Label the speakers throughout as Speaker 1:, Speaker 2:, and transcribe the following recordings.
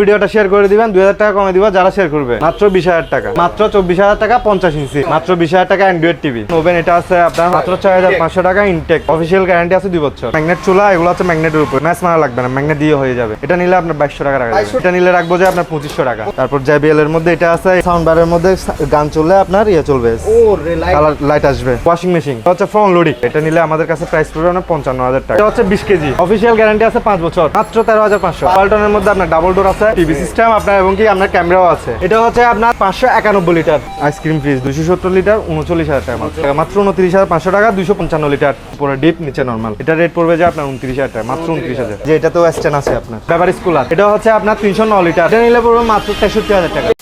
Speaker 1: ভিডিওটা শেয়ার করে দিবেন দুই হাজার টাকা কমে দিব যারা শেয়ার করবে। মাত্র বিশ হাজার টাকা। মাত্র চব্বিশ হাজার টাকা পঞ্চাশ ইঞ্চি। মাত্র বিশ হাজার টাকা অ্যান্ড্রয়েড টিভি ওভেন এটা আছে আপনার মাত্র ছয় হাজার পাঁচশো টাকা ইনটেক অফিসিয়াল গ্যারান্টি আছে দুই বছর। ম্যাগনেট চুলা এগুলো হচ্ছে ম্যাগনেটের উপর। ম্যাচ মারা লাগবে না ম্যাগনেট দিয়ে হয়ে যাবে। এটা নিলে আপনার বাইশশো টাকা রাখা যাবে। এটা নিলে রাখব যে আপনার পঁচিশশো টাকা। তারপর জেবিএল এর মধ্যে এটা আছে সাউন্ড বারের মধ্যে গান চললে আপনার ইয়ে চলবে।
Speaker 2: লাইট
Speaker 1: কালার লাইট আসবে। ওয়াশিং মেশিন হচ্ছে ফ্রন্ট লোডিং এটা নিলে আমাদের কাছে প্রাইস পড়বে না পঞ্চান্ন হাজার টাকা। এটা হচ্ছে বিশ কেজি। অফিসিয়াল গ্যারান্টি আছে পাঁচ বছর। মাত্র তেরো হাজার পাঁচশো। পাল্টনের মধ্যে আপনার ডাবল ডোর আছে টিভি সিস্টেম আপনার এবং কি আপনার ক্যামেরাও আছে। এটা হচ্ছে আপনার পাঁচশো একানব্বই লিটার আইসক্রিম ফ্রিজ দুশো সত্তর লিটার উনচল্লিশ হাজার টাকা মাত্র। মাত্র উনত্রিশ হাজার পাঁচশো টাকা দুশো পঞ্চান্ন লিটার। উপরে ডিপ নিচে নর্মাল। এটা রেট পড়বে যে আপনার উনত্রিশ হাজার টাকা মাত্র উনত্রিশ হাজার। যে এটা তো স্ট্যান্ড আছে আপনার। ব্যাপার স্কুল এটা হচ্ছে আপনার তিনশো ন লিটার। এটা নিলে পড়বে মাত্র তেষট্টি হাজার টাকা।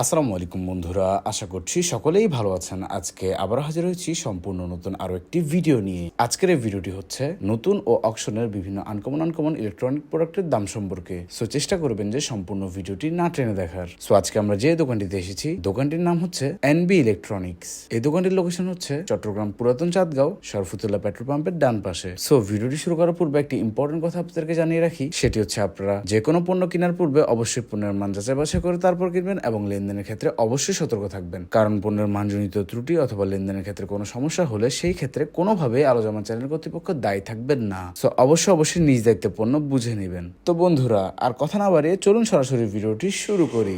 Speaker 3: আসসালামু আলাইকুম বন্ধুরা, আশা করছি সকলেই ভালো আছেন। আজকে আবার হাজির হয়েছি সম্পূর্ণ নতুন আরও একটি ভিডিও নিয়ে। আজকের এই ভিডিওটি হচ্ছে নতুন ও অকশনের বিভিন্ন আনকমন আনকমন ইলেকট্রনিক প্রোডাক্টের দাম সম্পর্কে। সো চেষ্টা করবেন যে সম্পূর্ণ ভিডিওটি না টেনে দেখার। সো আজকে আমরা যে দোকানটিতে এসেছি, দোকানটির নাম হচ্ছে এনবি ইলেকট্রনিক্স এই দোকানটির লোকেশন হচ্ছে চট্টগ্রাম পুরাতন চাঁদগাঁও সরফুতুল্লাহ পেট্রোল পাম্পের ডান পাশে। সো ভিডিওটি শুরু করার পূর্বে একটি ইম্পর্টেন্ট কথা আপনাদেরকে জানিয়ে রাখি। সেটি হচ্ছে আপনারা যে কোনো পণ্য কেনার পূর্বে অবশ্যই পণ্যের মান যাচাই বাছাই করে তারপর কিনবেন এবং লেনদেনের ক্ষেত্রে অবশ্যই সতর্ক থাকবেন। কারণ পণ্যের মানজনিত ত্রুটি অথবা লেনদেনের ক্ষেত্রে কোনো সমস্যা হলে সেই ক্ষেত্রে কোনোভাবে আলোচনা চ্যানেল কর্তৃপক্ষ দায়ী থাকবেন না। সো অবশ্যই অবশ্যই নিজ দায়িত্বে পণ্য বুঝে নেবেন। তো বন্ধুরা, আর কথা না বাড়িয়ে চলুন সরাসরি ভিডিওটি শুরু করি।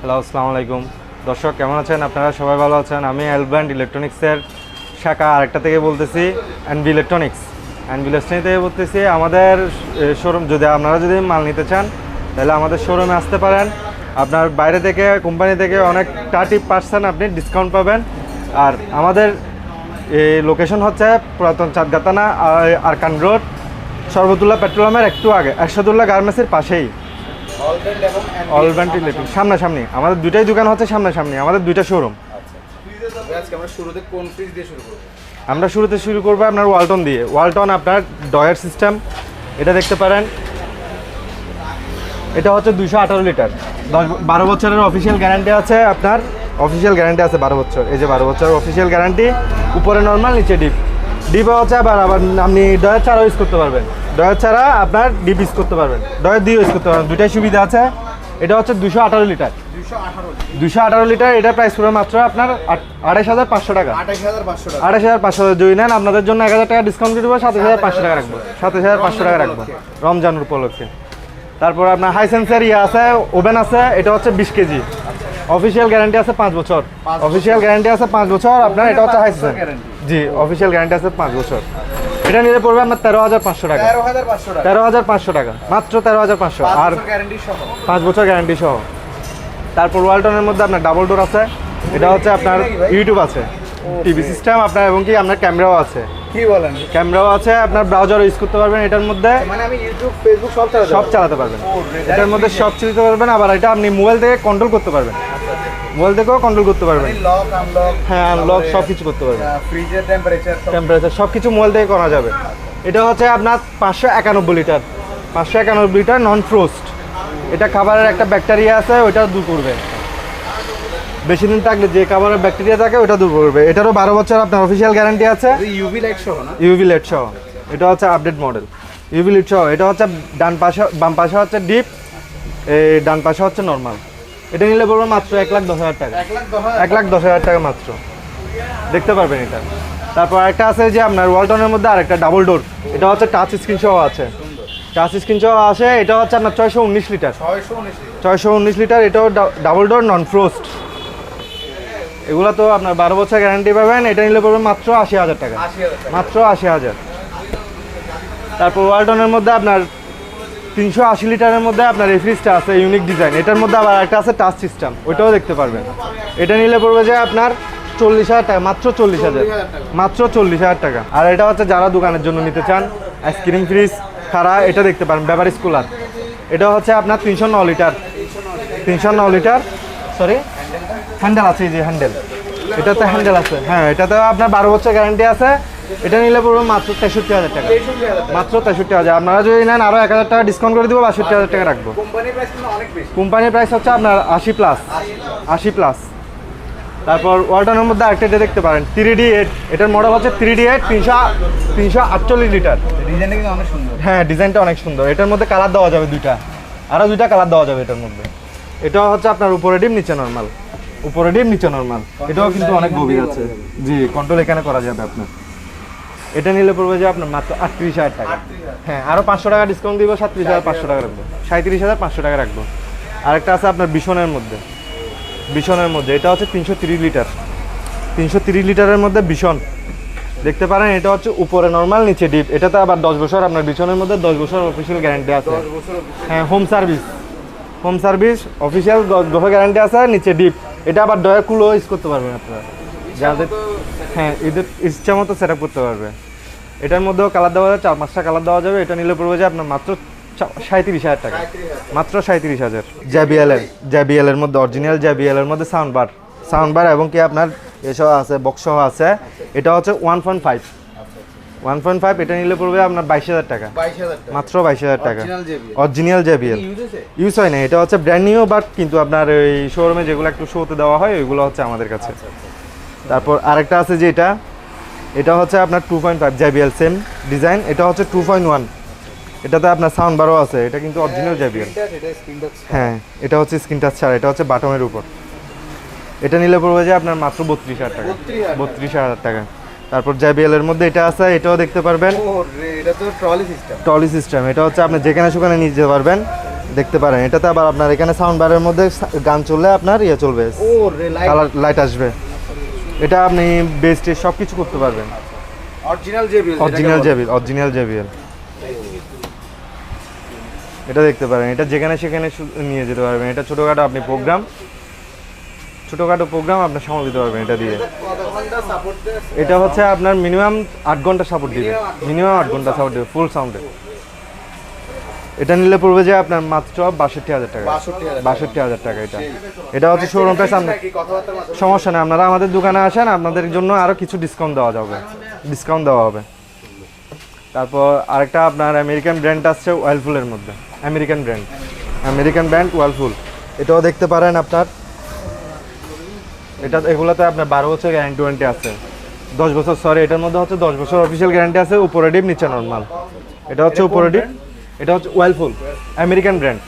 Speaker 1: হ্যালো আসসালামু আলাইকুম। দর্শক, কেমন আছেন? আপনারা সবাই ভালো আছেন? আমি অ্যালব্যান্ড ইলেকট্রনিক্সের শাখা আরেকটা থেকে বলতেছি অ্যান্ডবি ইলেকট্রনিক্স অ্যান্ডবি ইলেকট্রনিক থেকে বলতেছি, আমাদের শোরুম যদি আপনারা যদি মাল নিতে চান, তাহলে আমাদের শোরুমে আসতে পারেন। আপনার বাইরে থেকে কোম্পানি থেকে অনেক থার্টি পার্সেন্ট আপনি ডিসকাউন্ট পাবেন। আর আমাদের এই লোকেশন হচ্ছে পুরাতন চাঁদগাতানা আর- আরকান রোড সর্বতুল্লাহ পেট্রোলামের একটু আগে একশদুল্লাহ গার্মেন্টসের পাশেই।
Speaker 2: অলব্যান্ড
Speaker 1: ইলেকট্রিক সামনাসামনি। আমাদের দুইটাই দোকান হচ্ছে সামনাসামনি আমাদের দুইটা শোরুম
Speaker 2: আমরা শুরুতে শুরু করব?
Speaker 1: আপনার ওয়ালটন দিয়ে। ওয়ালটন আপনার ডয়ার সিস্টেম এটা দেখতে পারেন। এটা হচ্ছে দুশো আঠারো লিটার। বারো বছরের অফিসিয়াল গ্যারান্টি আছে আপনার। অফিসিয়াল গ্যারান্টি আছে বারো বছর। এই যে বারো বছর অফিসিয়াল গ্যারান্টি উপরে নর্মাল নিচে ডিপ ডিপে হচ্ছে আবার আবার আপনি ডয়ার ছাড়াও ইউজ করতে পারবেন। ডয়ার ছাড়া আপনার ডিপ ইউজ করতে পারবেন। ডয়ার দিয়ে ইউজ করতে পারবেন। দুইটাই সুবিধা আছে। এটা হচ্ছে দুশো আঠারো লিটার।
Speaker 2: দুশো আঠারো
Speaker 1: লিটার এটা প্রাইস পড়বে মাত্র আপনার আট- আড়াইশ হাজার পাঁচশো টাকা।
Speaker 2: আঠাশ হাজার পাঁচশো টাকা।
Speaker 1: আড়াইশ যদি নেন আপনাদের জন্য এক হাজার টাকা ডিসকাউন্ট করে দেবো সাতাশ হাজার পাঁচশো টাকা রাখব। সাতাশ হাজার পাঁচশো টাকা রাখব। রমজান উপলক্ষে। তারপর আপনার হাইসেন্সের ইয়ে আছে ওভেন আছে এটা হচ্ছে বিশ কেজি। অফিসিয়াল গ্যারান্টি আছে পাঁচ বছর। অফিসিয়াল গ্যারান্টি আছে পাঁচ বছর আপনার এটা হচ্ছে হাইসেন্স জি অফিসিয়াল গ্যারান্টি আছে পাঁচ বছর। এটা নিলে পড়বে আপনার তেরো হাজার পাঁচশো টাকা।
Speaker 2: তেরো হাজার পাঁচশো টাকা।
Speaker 1: তেরো হাজার পাঁচশো টাকা মাত্র তেরো হাজার পাঁচশো। আর পাঁচ বছর গ্যারান্টি সহ। তারপর ওয়ালটনের মধ্যে আপনার ডাবল ডোর আছে। এটা হচ্ছে আপনার ইউটিউব আছে। টিভি সিস্টেম আপনার এবং কি আপনার ক্যামেরাও আছে।
Speaker 2: কি বলেন?
Speaker 1: ক্যামেরাও আছে আপনার ব্রাউজার ইউজ করতে পারবেন এটার মধ্যে
Speaker 2: মানে আমি ইউটিউব ফেসবুক সব চালাতে
Speaker 1: সব চালাতে পারবেন। এটার মধ্যে সব চালাতে পারবেন আবার এটা আপনি মোবাইল থেকে কন্ট্রোল করতে পারবেন। মোবাইল থেকেও কন্ট্রোল করতে পারবেন।
Speaker 2: লক আনলক
Speaker 1: হ্যাঁ আনলক সব কিছু করতে পারবেন।
Speaker 2: ফ্রিজের টেম্পারেচার
Speaker 1: টেম্পারেচার সব কিছু মোবাইল থেকে করা যাবে। এটা হচ্ছে আপনার পাঁচশো একানব্বই লিটার। পাঁচশো একানব্বই লিটার নন ফ্রোস্ট এটা খাবারের একটা ব্যাকটেরিয়া আছে ওইটা দূর করবে। বেশি দিন থাকলে যে খাবারের ব্যাকটেরিয়া থাকে ওটা দূর করবে। এটারও বারো বছর আপনার অফিসিয়াল গ্যারান্টি আছে।
Speaker 2: ইউভি লাইট সহ না?
Speaker 1: ইউভি লেট সহ। এটা হচ্ছে আপডেট মডেল ইউভি লিট সহ। এটা হচ্ছে ডান পাশে বাম পাশে হচ্ছে ডিপ এই ডান পাশে হচ্ছে নর্মাল এটা নিলে পড়বে মাত্র এক লাখ দশ হাজার টাকা।
Speaker 2: এক লাখ দশ হাজার
Speaker 1: টাকা মাত্র। দেখতে পারবেন এটা। তারপর একটা আছে যে আপনার ওয়ালটনের মধ্যে আরেকটা ডাবল ডোর এটা হচ্ছে টাচ স্ক্রিন সহ আছে। টাচ স্ক্রিন সহ আছে এটা হচ্ছে আপনার ছয়শো উনিশ লিটার।
Speaker 2: ছয়শো উনিশ
Speaker 1: ছয়শো উনিশ লিটার। এটাও ডাবল ডোর নন ফ্রোস্ট এগুলো তো আপনার বারো বছর গ্যারান্টি পাবেন এটা নিলে পড়বে মাত্র আশি হাজার টাকা। মাত্র আশি হাজার। তারপর ওয়ালটনের মধ্যে আপনার তিনশো আশি লিটারের মধ্যে আপনার এই ফ্রিজটা আছে ইউনিক ডিজাইন এটার মধ্যে আবার একটা আছে টাচ সিস্টেম ওইটাও দেখতে পারবেন। এটা নিলে পড়বে যে আপনার চল্লিশ হাজার টাকা মাত্র চল্লিশ হাজার। মাত্র চল্লিশ হাজার টাকা। আর এটা হচ্ছে যারা দোকানের জন্য নিতে চান আইসক্রিম ফ্রিজ খারা এটা দেখতে পারেন ব্যাপার স্কুলার এটা হচ্ছে আপনার তিনশো ন লিটার। তিনশো ন লিটার সরি হ্যান্ডেল আছে এই যে হ্যান্ডেল এটাতে হ্যান্ডেল আছে। হ্যাঁ এটাতে আপনার বারো বছর গ্যারান্টি আছে। এটা নিলে পড়বে মাত্র তেষট্টি হাজার টাকা। মাত্র তেষট্টি হাজার। আপনারা যদি নেন আরও এক হাজার টাকা ডিসকাউন্ট করে দেবো বাষট্টি হাজার টাকা রাখব।
Speaker 2: কোম্পানির প্রাইস কিন্তু অনেক বেশি।
Speaker 1: কোম্পানির প্রাইস হচ্ছে আপনার আশি প্লাস আশি প্লাস তারপর ওয়ালটনের মধ্যে আরেকটা দেখতে পারেন থ্রি ডি এইট এটার মডেল হচ্ছে থ্রি ডি এইট তিনশো তিনশো আটচল্লিশ লিটার
Speaker 2: ডিজাইনটা কিন্তু অনেক সুন্দর।
Speaker 1: হ্যাঁ ডিজাইনটা অনেক সুন্দর। এটার মধ্যে কালার দেওয়া যাবে দুইটা। আরও দুইটা কালার দেওয়া যাবে এটার মধ্যে। এটা হচ্ছে আপনার উপরে ডিম নিচে নর্মাল উপরে ডিম নিচে নর্মাল এটাও কিন্তু অনেক গভীর আছে। জি কন্ট্রোল এখানে করা যাবে আপনার। এটা নিলে পড়বে যে আপনার মাত্র আটত্রিশ হাজার টাকা। হ্যাঁ আরও পাঁচশো টাকা ডিসকাউন্ট দিব সাতত্রিশ হাজার পাঁচশো টাকা রাখব। সাঁত্রিশ হাজার পাঁচশো টাকা রাখব। আরেকটা আছে আপনার বিশনের মধ্যে। বিশনের মধ্যে। এটা হচ্ছে তিনশো তিরিশ লিটার। তিনশো তিরিশ লিটারের মধ্যে বিশন দেখতে পারেন এটা হচ্ছে উপরে নর্মাল নিচে ডিপ এটাতে আবার দশ বছর আপনার বিছনের মধ্যে দশ বছর অফিসিয়াল গ্যারান্টি আছে। হ্যাঁ home service home service official দশ বছর গ্যারান্টি আছে নিচে ডিপ এটা আবার ডয়ার কুলো ইউজ করতে পারবেন আপনারা। যাদের হ্যাঁ এদের ইচ্ছা মতো সেট আপ করতে পারবে। এটার মধ্যেও কালার দেওয়া যাবে চার পাঁচটা কালার দেওয়া যাবে। এটা নিলে পড়বে যে আপনার মাত্র সাঁত্রিশ হাজার টাকা। মাত্র সাঁত্রিশ হাজার। জ্যাবিএল এর জ্যাবিএল মধ্যে অরিজিনাল জ্যাবিএল এর মধ্যে সাউন্ড বার সাউন্ড বার এবং কি আপনার এসব আছে বক্স সহ আছে। এটা হচ্ছে one point five one point five এটা নিলে পড়বে আপনার বাইশ হাজার টাকা। মাত্র বাইশ হাজার টাকা।
Speaker 2: Original JB
Speaker 1: original JBL
Speaker 2: use
Speaker 1: হয় না এটা হচ্ছে ব্র্যান্ড নিউ বাট কিন্তু আপনার ওই শোরুমে যেগুলো একটু শোতে দেওয়া হয় ওইগুলো হচ্ছে আমাদের কাছে। তারপর আরেকটা আছে যে এটা এটা হচ্ছে আপনার two point five JBL same design এটা হচ্ছে টু পয়েন্ট ওয়ান এটাতে আপনার সাউন্ড বারও আছে এটা কিন্তু অরিজিনাল
Speaker 2: স্ক্রিন টাচ
Speaker 1: হ্যাঁ এটা হচ্ছে স্ক্রিন টাচ ছাড়া এটা হচ্ছে বাটমের উপর। এটা নিলে পড়বে যে আপনার মাত্র বত্রিশ হাজার টাকা।
Speaker 2: 32,000
Speaker 1: বত্রিশ হাজার টাকা। তারপর এর মধ্যে এটা আছে এটাও দেখতে পারবেন।
Speaker 2: এটা তো ট্রলি সিস্টেম।
Speaker 1: এটা হচ্ছে আপনি যেখানে সেখানে নিয়ে যেতে পারবেন দেখতে পারেন। এটাতে আবার আপনার এখানে সাউন্ড বারের মধ্যে গান চললে আপনার ইয়ে চলবে কালার লাইট আসবে। এটা আপনি বেস্ট সব কিছু করতে পারবেন।
Speaker 2: অরিজিনাল
Speaker 1: অরিজিনাল এটা দেখতে পারেন এটা যেখানে সেখানে নিয়ে যেতে পারবেন। এটা ছোটোখাটো আপনি প্রোগ্রাম ছোটোখাটো প্রোগ্রাম আপনার সামাল দিতে পারবেন এটা দিয়ে। এটা হচ্ছে আপনার মিনিমাম আট ঘণ্টা সাপোর্ট দিবে। মিনিমাম আট ঘণ্টা সাপোর্ট দিবে ফুল সাউন্ডে এটা নিলে পড়বে যে আপনার মাত্র বাষট্টি হাজার টাকা। বাষট্টি হাজার টাকা এটা। এটা হচ্ছে শোরুম প্রাইস সমস্যা নেই, আপনারা আমাদের দোকানে আসেন, আপনাদের জন্য আরও কিছু ডিসকাউন্ট দেওয়া যাবে। ডিসকাউন্ট দেওয়া হবে। তারপর আরেকটা আপনার আমেরিকান ব্র্যান্ড আসছে ওয়ালফুলের মধ্যে। American brand American brand Whirlpool এটাও দেখতে পারেন আপনার। এটা এগুলোতে আপনার বারো বছর গ্যারান্টি ওয়ারেন্টি আছে। দশ বছর সরি এটার মধ্যে হচ্ছে দশ বছর অফিসিয়াল গ্যারান্টি আছে উপরে ডিপ নিচে নর্মাল এটা হচ্ছে উপরে ডিপ এটা হচ্ছে ওয়েলফুল আমেরিকান ব্র্যান্ড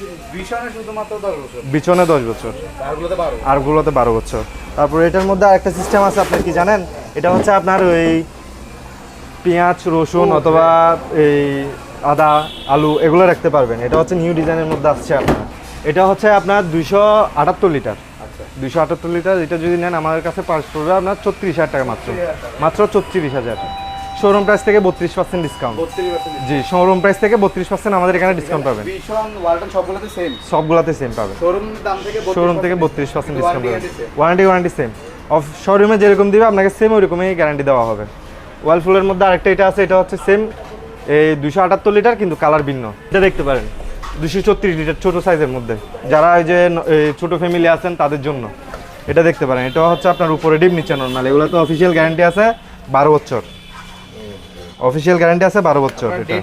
Speaker 1: বিছনে দশ বছর?
Speaker 2: বারো
Speaker 1: আরগুলোতে বারো বছর। তারপর এটার মধ্যে আরেকটা সিস্টেম আছে আপনি কি জানেন? এটা হচ্ছে আপনার ওই পেঁয়াজ রসুন অথবা এই আদা আলু এগুলো রাখতে পারবেন। এটা হচ্ছে নিউ ডিজাইনের মধ্যে আসছে আপনার। এটা হচ্ছে আপনার দুইশো আটাত্তর লিটার। দুইশো আটাত্তর লিটার এটা যদি নেন আমাদের কাছে পাঁচ পড়বে আপনার ছত্রিশ হাজার টাকা মাত্র। মাত্র ছত্রিশ হাজার। শোরুম প্রাইস থেকে বত্রিশ পার্সেন্ট ডিসকাউন্ট জি শোরুম প্রাইস থেকে বত্রিশ পার্সেন্ট আমাদের এখানে ডিসকাউন্ট পাবেন।
Speaker 2: সবগুলোতে সেম
Speaker 1: পাবেন।
Speaker 2: শোরুম থেকে
Speaker 1: বত্রিশ পার্সেন্ট ডিসকাউন্ট পাবেন। ওয়ারেন্টি ওয়ারেন্টি সেম অফ শোরুমে যেরকম দিবে আপনাকে সেম ওইরকমই গ্যারান্টি দেওয়া হবে। ওয়ালফুলের মধ্যে আরেকটা এটা আছে এটা হচ্ছে সেম এই দুশো আটাত্তর লিটার কিন্তু কালার ভিন্ন। এটা দেখতে পারেন। দুশো ছত্রিশ লিটার ছোটো সাইজের মধ্যে। যারা এই যে ছোটো ফ্যামিলি আছেন তাদের জন্য। এটা দেখতে পারেন এটা হচ্ছে আপনার উপরে ডিপ নিচে নর্মাল এগুলো তো অফিসিয়াল গ্যারান্টি আছে বারো বছর। অফিসিয়াল গ্যারান্টি আছে বারো বছর এটা।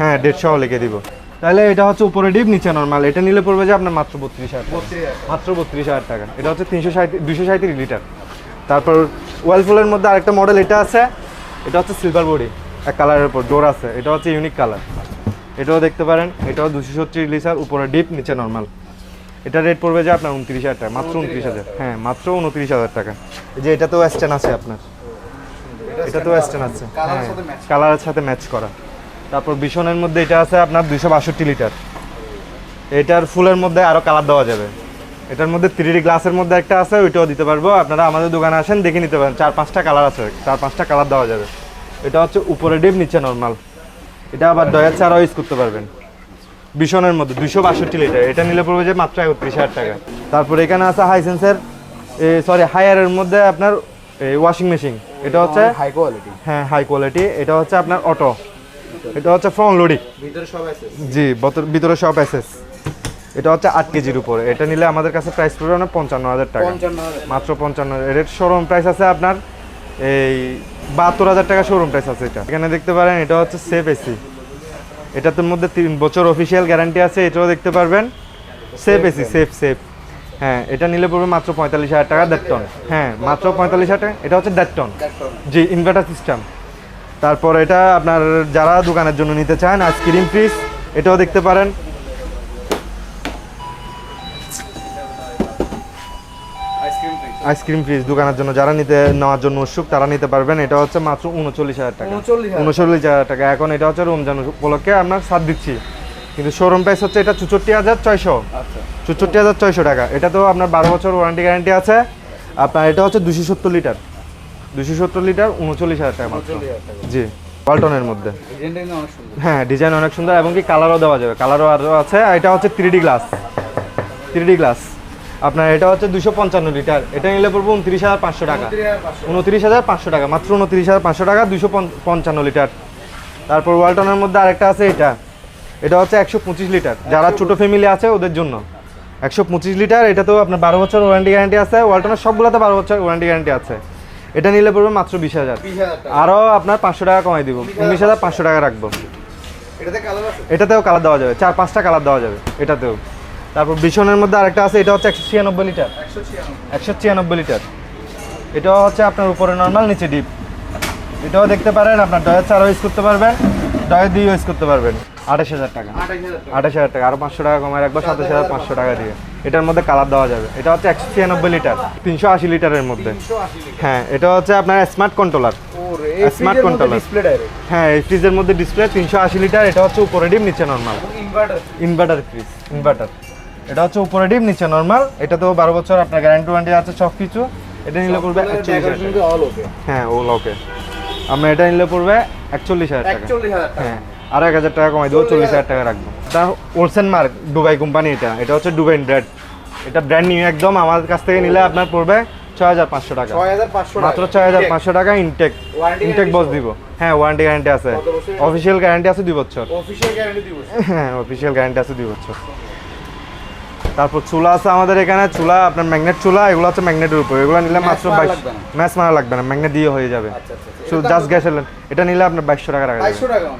Speaker 1: হ্যাঁ দেড়শো লিখে দিব। তাহলে এটা হচ্ছে উপরে ডিপ নিচে নর্মাল এটা নিলে পড়বে যে আপনার মাত্র বত্রিশ হাজার মাত্র বত্রিশ হাজার টাকা। এটা হচ্ছে তিনশো ষাট দুশো সাঁত্রিশ লিটার। তারপর ওয়ালফুলের মধ্যে আরেকটা মডেল এটা আছে। এটা হচ্ছে সিলভার বডি এক কালারের উপর ডোর আছে। এটা হচ্ছে ইউনিক কালার এটাও দেখতে পারেন, এটাও দুশো সত্তর লিটার, উপরে ডিপ, নিচে নর্মাল এটা রেট পড়বে যে আপনার উনত্রিশ হাজার টাকা, মাত্র উনত্রিশ হাজার। হ্যাঁ মাত্র উনত্রিশ হাজার টাকা। এই যে এটাতেও স্ট্যান্ড আছে আপনার। এটাতেও স্ট্যান্ড আছে। হ্যাঁ কালারের সাথে ম্যাচ করা। তারপর বিশনের মধ্যে এটা আছে আপনার দুশো বাষট্টি লিটার। এটার ফুলের মধ্যে আরও কালার দেওয়া যাবে। এটার মধ্যে থ্রি গ্লাসের মধ্যে একটা আছে, ওইটাও দিতে পারব। আপনারা আমাদের দোকানে আসেন, দেখে নিতে পারেন। চার পাঁচটা কালার আছে, চার পাঁচটা কালার দেওয়া যাবে। এটা হচ্ছে উপরে ডিপ, নিচে নর্মাল এটা আবার দয়া ছাড়াও ইউজ করতে পারবেন। বিশনের মধ্যে দুশো বাষট্টি লিটার এটা নিলে পড়বে যে মাত্র একত্রিশ হাজার টাকা। তারপর এখানে আছে হাইসেন্সের সরি হায়ারের মধ্যে আপনার ওয়াশিং মেশিন এটা হচ্ছে
Speaker 2: হাই কোয়ালিটি
Speaker 1: হ্যাঁ হাই কোয়ালিটি এটা হচ্ছে আপনার অটো এটা হচ্ছে ফ্রন্ট লোডিং
Speaker 2: ভিতরে সব আছে
Speaker 1: জি ভিতরে সব এসএস এটা হচ্ছে আট কেজির উপরে। এটা নিলে আমাদের কাছে প্রাইস পড়বে পঞ্চান্ন হাজার টাকা। মাত্র পঞ্চান্ন হাজার। এর শোরুম প্রাইস আছে আপনার এই বাহাত্তর হাজার টাকা শোরুম প্রাইস আছে এটা। এখানে দেখতে পারেন এটা হচ্ছে সেফ এসি এটার মধ্যে তিন বছর অফিসিয়াল গ্যারান্টি আছে এটাও দেখতে পারবেন। সেফ এসি সেফ সেফ হ্যাঁ এটা নিলে পড়বে মাত্র পঁয়তাল্লিশ হাজার টাকা দেড় টন হ্যাঁ মাত্র পঁয়তাল্লিশ হাজার টাকা এটা হচ্ছে দেড় টন জি ইনভার্টার সিস্টেম তারপর এটা আপনার যারা দোকানের জন্য নিতে চান আইসক্রিম ফ্রিজ এটাও দেখতে পারেন। আইসক্রিম ফ্রিজ দোকানের জন্য যারা নিতে নেওয়ার জন্য উৎসুক তারা নিতে পারবেন। এটা হচ্ছে মাত্র উনচল্লিশ হাজার টাকা।
Speaker 2: উনচল্লিশ হাজার?
Speaker 1: টাকা। এখন এটা হচ্ছে রমজান উপলক্ষে আপনার সাত দিচ্ছি। কিন্তু শোরুম প্রাইস হচ্ছে এটা চুচট্টি হাজার ছয়শো।
Speaker 2: আচ্ছা।
Speaker 1: চৌষট্টি হাজার ছয়শো টাকা। এটা তো আপনার বারো বছর ওয়ারেন্টি গ্যারান্টি আছে। আপনার এটা হচ্ছে দুশো সত্তর লিটার দুশো সত্তর লিটার উনচল্লিশ হাজার টাকা মাত্র। জি ওয়ালটনের মধ্যে। হ্যাঁ ডিজাইন অনেক সুন্দর এবং কি কালারও দেওয়া যাবে। কালারও আরও আছে এটা হচ্ছে three D glass three D glass আপনার এটা হচ্ছে দুশো পঞ্চান্ন লিটার। এটা নিলে পড়ব উনত্রিশ হাজার পাঁচশো টাকা।
Speaker 2: উনত্রিশ হাজার পাঁচশো।
Speaker 1: টাকা। মাত্র উনত্রিশ হাজার পাঁচশো টাকা দুশো পঞ্চান্ন লিটার। তারপর ওয়ালটনের মধ্যে আরেকটা আছে এটা। এটা হচ্ছে একশো পঁচিশ লিটার। যারা ছোটো ফ্যামিলি আছে ওদের জন্য। একশো পঁচিশ লিটার এটা তো আপনার বারো বছর ওয়ারেন্টি গ্যারান্টি আছে। ওয়ালটনের সবগুলোতে বারো বছর ওয়ারেন্টি গ্যারান্টি আছে। এটা নিলে পড়বে মাত্র বিশ হাজার। আরও আপনার পাঁচশো টাকা কমাই দিব। উনিশ হাজার পাঁচশো টাকা রাখব। এটাতেও কালার দেওয়া যাবে। চার পাঁচটা কালার দেওয়া যাবে। এটাতেও। তারপর বিশনের মধ্যে আরেকটা আছে এটা হচ্ছে একশো ছিয়ানব্বই লিটার।
Speaker 2: একশো ছিয়ানব্বই
Speaker 1: লিটার। এটাও হচ্ছে আপনার উপরে নর্মাল নিচে ডিপ এটাও দেখতে পারেন আপনার ডয়ের চারও ইউজ করতে পারবেন ডয়ের দিয়ে ইউজ করতে পারবেন। আঠাশ হাজার টাকা।
Speaker 2: আঠাশ হাজার টাকা
Speaker 1: আরও পাঁচশো টাকা কমায় রাখব সাতাশ হাজার পাঁচশো টাকা দিয়ে। এটার মধ্যে কালার দেওয়া যাবে। এটা হচ্ছে একশো ছিয়ানব্বই লিটার তিনশো আশি লিটারের মধ্যে। হ্যাঁ এটা হচ্ছে আপনার স্মার্ট কন্ট্রোলার
Speaker 2: স্মার্ট ডাইরেক্ট
Speaker 1: হ্যাঁ এই ফ্রিজের মধ্যে ডিসপ্লে তিনশো আশি লিটার এটা হচ্ছে উপরে ডিপ নিচে normal
Speaker 2: inverter
Speaker 1: inverter fridge inverter এটা হচ্ছে উপরে ডিপ নিচে নর্মাল এটা তো বারো বছর আপনার গ্যারান্টি ওয়ারেন্টি আছে সব কিছু এটা নিলে পড়বে হ্যাঁ ও ওকে আমরা এটা নিলে পড়বে একচল্লিশ হাজার টাকা। হ্যাঁ আর এক হাজার টাকা কমাই দেবো চল্লিশ হাজার টাকা রাখব। এটা ওলসেন মার্ক দুবাই কোম্পানি এটা। এটা হচ্ছে দুবাই ব্র্যান্ড এটা ব্র্যান্ড নিউ একদম। আমার কাছ থেকে নিলে আপনার পড়বে ছয় হাজার পাঁচশো টাকা। মাত্র ছয় হাজার পাঁচশো টাকা ইনটেক ইনটেক বস? দিব। হ্যাঁ ওয়ারেন্টি গ্যারান্টি আছে? অফিসিয়াল গ্যারান্টি আছে দুই বছর। হ্যাঁ অফিসিয়াল গ্যারান্টি আছে দুই বছর। তারপর চুলা আছে আমাদের এখানে চুলা আপনার ম্যাগনেট চুলা এগুলো আছে ম্যাগনেটের উপর। এগুলো নিলে মাত্র বাইশ ম্যাচ মারা লাগবে না ম্যাগনেট দিয়ে হয়ে যাবে।
Speaker 2: আচ্ছা আচ্ছা
Speaker 1: শুধু জাস্ট গ্যাস এলেন এটা নিলে আপনার বাইশশো টাকা রাখা যাবে।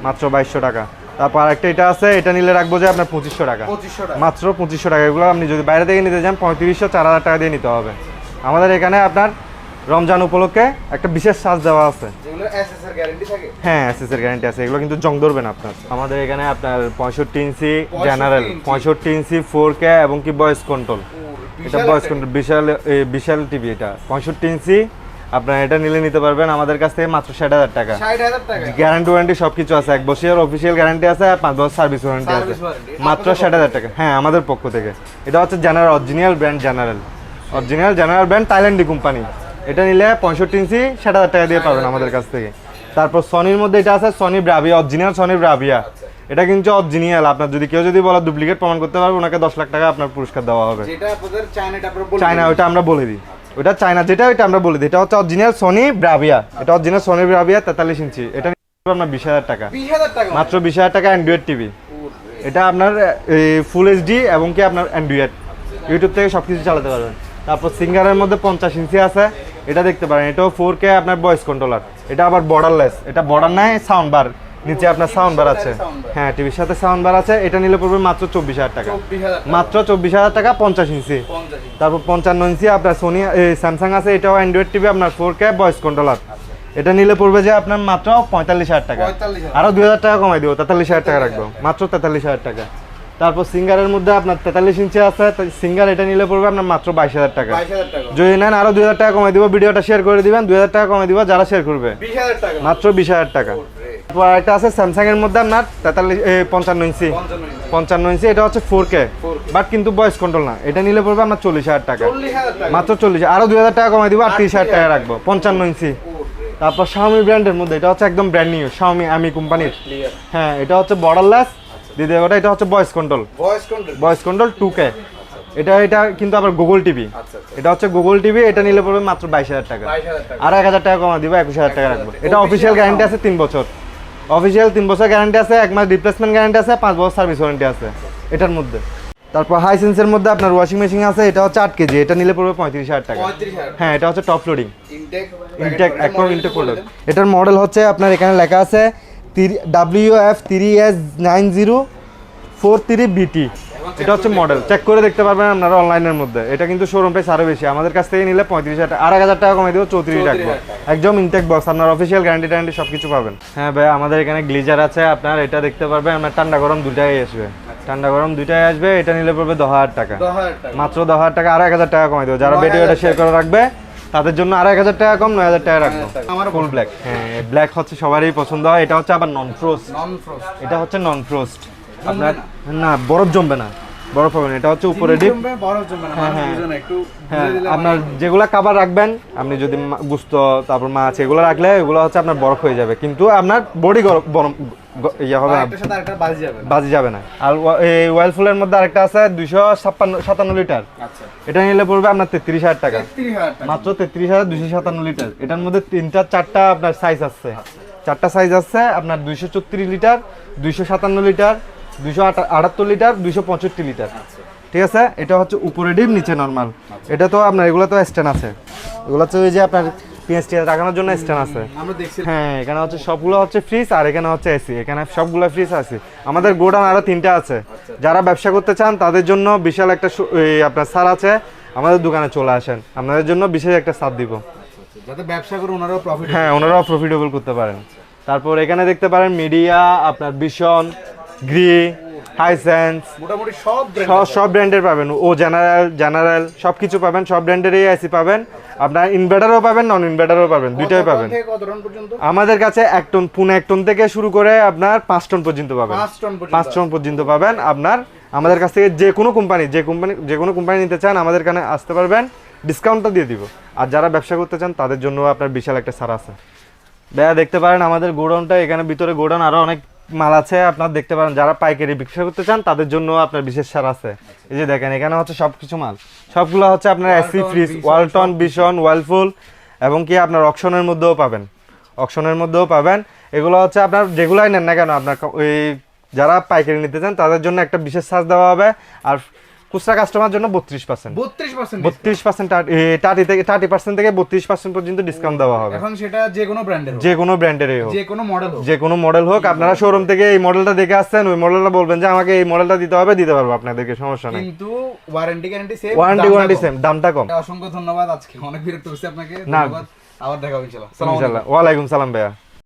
Speaker 1: মাত্র বাইশশো টাকা। তারপর আরেকটা এটা আছে এটা নিলে রাখব যে আপনার পঁচিশশো টাকা।
Speaker 2: পঁচিশশো টাকা।
Speaker 1: মাত্র পঁচিশশো টাকা। এগুলো আপনি যদি বাইরে থেকে নিতে যান পঁয়ত্রিশশো চার হাজার টাকা দিয়ে নিতে হবে। আমাদের এখানে আপনার রমজান উপলক্ষে একটা বিশেষ সাজ দেওয়া আছে।
Speaker 2: যেগুলো এসএসআর গ্যারান্টি থাকে।
Speaker 1: হ্যাঁ এসএসের গ্যারান্টি আছে এগুলো কিন্তু জং ধরবে না আপনার। আমাদের এখানে আপনার পঁয়ষট্টি ইঞ্চি জেনারেল পঁয়ষট্টি ইঞ্চি ফোর কে এবং কি ভয়েস কন্ট্রোল এটা ভয়েস কন্ট্রোল বিশাল বিশাল টিভি এটা। পঁয়ষট্টি ইঞ্চি আপনার এটা নিলে নিতে পারবেন আমাদের কাছ থেকে মাত্র ষাট হাজার টাকা। গ্যারান্টি ওয়ারেন্টি সব কিছু আছে এক বছরের অফিসিয়াল গ্যারান্টি আছে পাঁচ বছর সার্ভিস ওয়ারেন্টি আছে। মাত্র ষাট হাজার টাকা। হ্যাঁ আমাদের পক্ষ থেকে। এটা হচ্ছে general original brand general original general brand থাইল্যান্ডি company এটা নিলে পঁয়ষট্টি ইঞ্চি ষাট হাজার টাকা দিয়ে পাবেন আমাদের কাছ থেকে। তারপর সনির মধ্যে এটা আছে Sony Bravia original Sony Bravia এটা কিন্তু অরিজিনাল আপনার যদি কেউ যদি বলে ডুপ্লিকেট প্রমাণ করতে পারবে ওনাকে দশ লাখ টাকা আপনার পুরস্কার দেওয়া হবে। চায়না ওটা আমরা বলে দিই। ওটা চায়না যেটা ওইটা আমরা বলে দিই। এটা হচ্ছে অরিজিনাল সনি ব্রাভিয়া এটা অরিজিনাল সনি ব্রাভিয়া তেতাল্লিশ ইঞ্চি। এটা আপনার বিশ হাজার টাকা।
Speaker 2: বিশ হাজার টাকা?
Speaker 1: মাত্র বিশ হাজার টাকা অ্যান্ড্রয়েড টিভি এটা আপনার ফুল এইচডি এবং কি আপনার অ্যান্ড্রয়েড ইউটিউব থেকে সব কিছু চালাতে পারবেন। তারপর সিঙ্গারের মধ্যে পঞ্চাশ ইঞ্চি আছে। এটা দেখতে পারেন এটাও ফোর কে আপনার ভয়েস কন্ট্রোলার এটা আবার বর্ডারলেস এটা বর্ডার নাই সাউন্ড বার নিচে আপনার সাউন্ড বার আছে। হ্যাঁ টিভির সাথে সাউন্ড বার আছে এটা নিলে পড়বে মাত্র চব্বিশ হাজার টাকা। মাত্র চব্বিশ হাজার টাকা পঞ্চাশ ইঞ্চি তারপর পঞ্চান্ন ইঞ্চি আপনার সোনি স্যামসাং আছে এটাও অ্যান্ড্রয়েড টিভি আপনার ফোর কে ভয়েস কন্ট্রোলার এটা নিলে পড়বে যে আপনার মাত্র পঁয়তাল্লিশ হাজার টাকা। আরও দুই হাজার টাকা কমাই দিব তেতাল্লিশ হাজার টাকা রাখব। মাত্র তেতাল্লিশ হাজার টাকা। তারপর সিঙ্গারের মধ্যে আপনার তেতাল্লিশ ইঞ্চি আছে সিঙ্গার এটা নিলে পড়বে আপনার মাত্র বাইশ হাজার টাকা। যদি নেন আরও দুই হাজার টাকা কমাই দিব ভিডিওটা শেয়ার করে দিবেন দুই হাজার টাকা কমাই দিব যারা শেয়ার করবে। মাত্র বিশ হাজার টাকা। তারপর একটা আছে স্যামসাং এর মধ্যে আপনার তেতাল্লিশ পঞ্চান্ন ইঞ্চি।
Speaker 2: পঞ্চান্ন ইঞ্চি।
Speaker 1: এটা হচ্ছে ফোর কে বাট কিন্তু ভয়েস কন্ট্রোল না। এটা নিলে পড়বে আপনার চল্লিশ হাজার টাকা। মাত্র চল্লিশ আরও দুই হাজার টাকা কমাই দিব আর তিরিশ হাজার টাকা রাখব। পঞ্চান্ন ইঞ্চি। তারপর শাওমি ব্র্যান্ডের মধ্যে এটা হচ্ছে একদম ব্র্যান্ড নিউ শাওমি আমি কোম্পানির। হ্যাঁ এটা হচ্ছে বর্ডারলেস দ্বিতীয় কথা এটা হচ্ছে voice control
Speaker 2: voice control
Speaker 1: voice control two K এটা এটা কিন্তু আবার গুগল টিভি
Speaker 2: আচ্ছা আচ্ছা
Speaker 1: এটা হচ্ছে গুগল টিভি এটা নিলে পড়বে মাত্র বাইশ হাজার টাকা। আর এক হাজার টাকা কমা দিব একুশ হাজার টাকা রাখব। এটা অফিসিয়াল গ্যারান্টি আছে তিন বছর। অফিসিয়াল তিন বছর গ্যারান্টি আছে এক মাস রিপ্লেসমেন্ট গ্যারান্টি আছে পাঁচ বছর সার্ভিস ওয়ারেন্টি আছে। এটার মধ্যে। তারপর হাইসেন্সের মধ্যে আপনার ওয়াশিং মেশিন আছে এটা হচ্ছে আট কেজি এটা নিলে পড়বে পঁয়ত্রিশ হাজার টাকা। হ্যাঁ এটা হচ্ছে টপ লোডিং
Speaker 2: ইনটেক
Speaker 1: ইনটেক একদম ইনটেক প্রোডাক্ট এটার মডেল হচ্ছে আপনার এখানে লেখা আছে W F three S nine zero four three BT এটা হচ্ছে মডেল চেক করে দেখতে পারবেন আপনারা অনলাইনের মধ্যে। এটা কিন্তু শোরুম প্রাইস আরও বেশি। আমাদের কাছ থেকে নিলে পঁয়ত্রিশ হাজার এক হাজার টাকা কমে দেবো চৌত্রিশ টাকা। একদম ইনটেক বক্স আপনার অফিসিয়াল গ্যারান্টি ট্যারান্টি সব কিছু পাবেন। হ্যাঁ ভাই আমাদের এখানে গ্লিজার আছে আপনার। এটা দেখতে পারবেন আপনার ঠান্ডা গরম দুটাই আসবে। ঠান্ডা গরম দুইটাই আসবে এটা নিলে পড়বে দশ হাজার টাকা। মাত্র দশ হাজার টাকা আর এক হাজার টাকা কমাই দেবো। যারা ভিডিওটা শেয়ার করে রাখবে তাদের জন্য আর এক হাজার টাকা কম নয় হাজার টাকা রাখব।
Speaker 2: আমার
Speaker 1: ফুল ব্ল্যাক হ্যাঁ ব্ল্যাক হচ্ছে সবারই পছন্দ হয়। এটা হচ্ছে আবার নন ফ্রোস্ট
Speaker 2: নন ফ্রোস্ট
Speaker 1: এটা হচ্ছে নন ফ্রোস্ট আপনার না বরফ জমবে না। বরফ হবে না। এটা হচ্ছে উপরে ডিপ
Speaker 2: জমবে বরফ জমবে না।
Speaker 1: হ্যাঁ, হ্যাঁ।
Speaker 2: একটু
Speaker 1: হ্যাঁ আপনার যেগুলা খাবার রাখবেন আপনি যদি গুস্ত তারপর মাছ এগুলো রাখলে এগুলো হচ্ছে আপনার বরফ হয়ে যাবে। কিন্তু আপনার বডি গরম ইয়ে হবে না।
Speaker 2: বাজি যাবে না।
Speaker 1: আর এই ওয়েল ফুলের মধ্যে আরেকটা আছে দুইশো ছাপ্পান্ন সাতান্ন লিটার।
Speaker 2: আচ্ছা।
Speaker 1: এটা নিলে পড়বে আপনার তেত্রিশ হাজার টাকা। মাত্র তেত্রিশ হাজার দুইশো সাতান্ন লিটার। এটার মধ্যে তিনটা চারটা আপনার সাইজ আছে। চারটা সাইজ আছে আপনার দুইশো চৌত্রিশ লিটার দুইশো সাতান্ন লিটার দুইশো আটাত্তর লিটার দুইশো পঁয়ষট্টি লিটার। ঠিক আছে? এটা হচ্ছে উপরে ডিম নিচে নর্মাল এটা তো আপনার এগুলো তো স্ট্যান্ড আছে। এগুলো হচ্ছে ওই যে আপনার পেঁয়াজ টিয়াজ রাখানোর জন্য স্ট্যান্ড আছে। হ্যাঁ এখানে হচ্ছে সবগুলো হচ্ছে ফ্রিজ আর এখানে হচ্ছে এসি এখানে সবগুলো ফ্রিজ আছে। আমাদের গোডাউন আরও তিনটা আছে। যারা ব্যবসা করতে চান তাদের জন্য বিশাল একটা আপনার সার আছে। আমাদের দোকানে চলে আসেন। আপনাদের জন্য বিশেষ একটা সার দিব।
Speaker 2: যাতে ব্যবসা করে ওনারাও প্রফিট
Speaker 1: হ্যাঁ ওনারাও প্রফিটেবল করতে পারেন। তারপর এখানে দেখতে পারেন মিডিয়া আপনার বিশন গ্রি হাইসেন্স
Speaker 2: মোটামুটি সব
Speaker 1: সব সব ব্র্যান্ডের পাবেন। ও জেনারেল জেনারেল সব কিছু পাবেন। সব ব্র্যান্ডেরই এসি পাবেন। আপনার ইনভার্টারও পাবেন নন ইনভার্টারও পাবেন দুইটাই পাবেন। আমাদের কাছে এক টন পুনে এক টন থেকে শুরু করে আপনার পাঁচ টন পর্যন্ত পাবেন।
Speaker 2: পাঁচ টন পর্যন্ত
Speaker 1: পাবেন আপনার আমাদের কাছ থেকে যে কোনো কোম্পানি যে কোম্পানি যে কোনো কোম্পানি নিতে চান আমাদের এখানে আসতে পারবেন ডিসকাউন্টটা দিয়ে দিব। আর যারা ব্যবসা করতে চান তাদের জন্য আপনার বিশাল একটা ছাড় আছে। ভাইয়া দেখতে পারেন আমাদের গোডাউনটা এখানে ভিতরে গোডাউন আরও অনেক মাল আছে আপনার দেখতে পারেন যারা পাইকারি ব্যবসা করতে চান তাদের জন্য আপনার বিশেষ সার আছে। এই যে দেখেন এখানে হচ্ছে সবকিছু মাল। সবগুলো হচ্ছে আপনার এসি ফ্রিজ ওয়ালটন বিশন ওয়ালফুল এবং কি আপনার অকশনের মধ্যেও পাবেন। অকশনের মধ্যেও পাবেন। এগুলো হচ্ছে আপনার যেগুলাই নেন না কেন আপনার ওই যারা পাইকারি নিতে চান তাদের জন্য একটা বিশেষ সার দেওয়া হবে। আর খুচরা কাস্টমার জন্য বত্রিশ পার্সেন্ট
Speaker 2: বত্রিশ পার্সেন্ট
Speaker 1: বত্রিশ পার্সেন্ট থার্টি থেকে থার্টি পার্সেন্ট থেকে বত্রিশ পার্সেন্ট পর্যন্ত ডিসকাউন্ট দেওয়া হবে।
Speaker 2: এখন সেটা যে কোনো ব্র্যান্ডের
Speaker 1: যে কোনো ব্র্যান্ডেরই হোক।
Speaker 2: যে কোনো মডেল হোক।
Speaker 1: যে কোনো মডেল হোক আপনারা শোরুম থেকে এই মডেলটা দেখে আসছেন ওই মডেলটা বলবেন যে আমাকে এই মডেলটা দিতে হবে দিতে পারব আপনাদেরকে সমস্যা নেই।
Speaker 2: কিন্তু warranty guarantee same
Speaker 1: warranty warranty same দামটা কম।
Speaker 2: অসংখ্য ধন্যবাদ আজকে অনেক বিরক্ত হচ্ছে আপনাকে। ধন্যবাদ। আবার দেখা হবে ইনশাআল্লাহ
Speaker 1: ওয়ালাইকুম সালাম ভাইয়া।